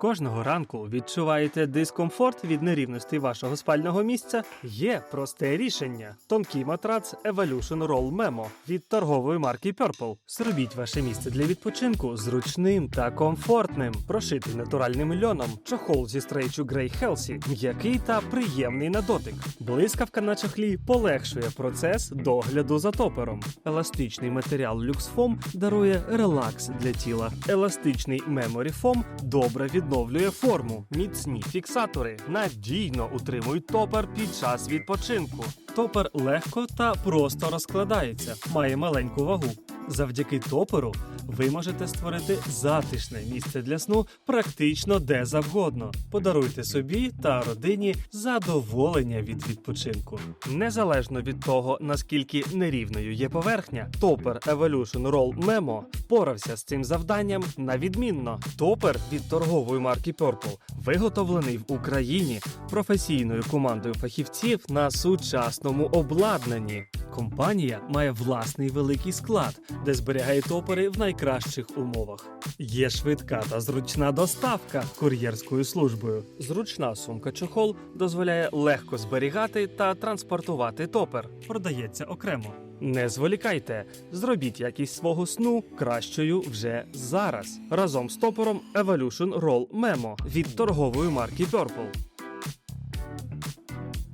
Кожного ранку відчуваєте дискомфорт від нерівностей вашого спального місця? Є просте рішення: тонкий матрац Evolution Roll Memo від торгової марки Purple. Зробіть ваше місце для відпочинку зручним та комфортним. Прошитий натуральним льоном, чохол зі стрейчу Grey Healthy, м'який та приємний на дотик. Блискавка на чохлі полегшує процес догляду за топером. Еластичний матеріал LuxFoam дарує релакс для тіла. Еластичний Memory Foam добре відновлює форму. Міцні фіксатори надійно утримують топер під час відпочинку. Топер легко та просто розкладається, має маленьку вагу. Завдяки топеру ви можете створити затишне місце для сну практично де завгодно. Подаруйте собі та родині задоволення від відпочинку. Незалежно від того, наскільки нерівною є поверхня, топер Evolution Roll Memo впорався з цим завданням на відмінно. Топер від торгової марки Purple виготовлений в Україні професійною командою фахівців на сучасному обладнанні. Компанія має власний великий склад, де зберігає топери в найкращих умовах. Є швидка та зручна доставка кур'єрською службою. Зручна сумка чохол дозволяє легко зберігати та транспортувати топер. Продається окремо. Не зволікайте, зробіть якість свого сну кращою вже зараз. Разом з топером Evolution Roll Memo від торгової марки Purple.